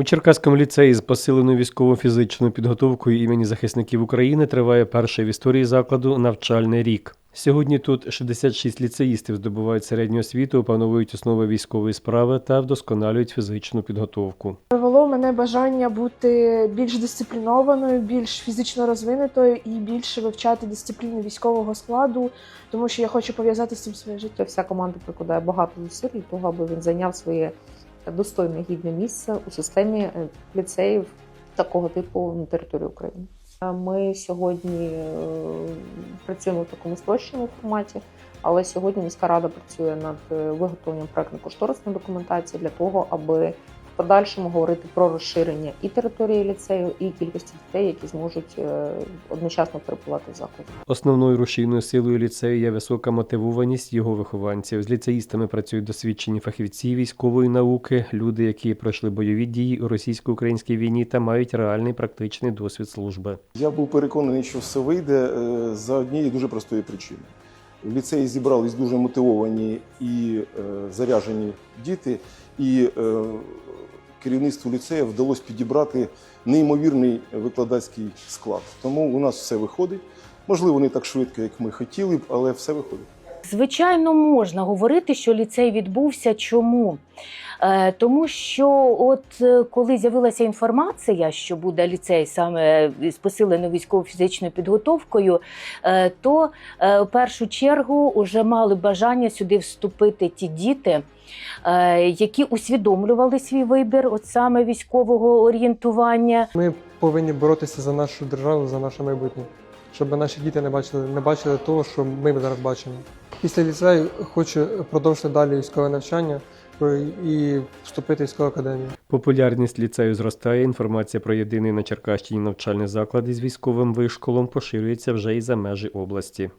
У Черкаському ліцеї з посиленою військово-фізичною підготовкою імені захисників України триває перший в історії закладу навчальний рік. Сьогодні тут 66 ліцеїстів здобувають середню освіту, опановують основи військової справи та вдосконалюють фізичну підготовку. Привело мене бажання бути більш дисциплінованою, більш фізично розвинутою і більше вивчати дисципліни військового складу, тому що я хочу пов'язати з цим своє життя. Вся команда прикладає багато зусиль того, аби він зайняв своє достойне гідне місце у системі е, ліцеїв такого типу на території України. Ми сьогодні е, працюємо в такому спрощеному форматі, але сьогодні міська рада працює над е, виготовленням проектно-кошторисної документації для того, аби подальшому говорити про розширення і території ліцею, і кількості дітей, які зможуть е, одночасно перебувати в закладі. Основною рушійною силою ліцею є висока мотивованість його вихованців. З ліцеїстами працюють досвідчені фахівці військової науки, люди, які пройшли бойові дії у російсько-українській війні та мають реальний практичний досвід служби. Я був переконаний, що все вийде е, за однієї дуже простої причини. В ліцеї зібрались дуже мотивовані і е, заряжені діти, і е, керівництву ліцею вдалося підібрати неймовірний викладацький склад. Тому у нас все виходить. Можливо, не так швидко, як ми хотіли б, але все виходить. Звичайно, можна говорити, що ліцей відбувся. Чому? Е, тому що, от е, коли з'явилася інформація, що буде ліцей саме з посиленою військово-фізичною підготовкою, е, то в першу чергу вже мали бажання сюди вступити ті діти, які усвідомлювали свій вибір, от саме військового орієнтування. Ми повинні боротися за нашу державу, за наше майбутнє, щоб наші діти не бачили, не бачили того, що ми зараз бачимо. Після ліцею хочу продовжити далі військове навчання і вступити в військову академію. Популярність ліцею зростає. Інформація про єдиний на Черкащині навчальний заклад із військовим вишколом поширюється вже і за межі області.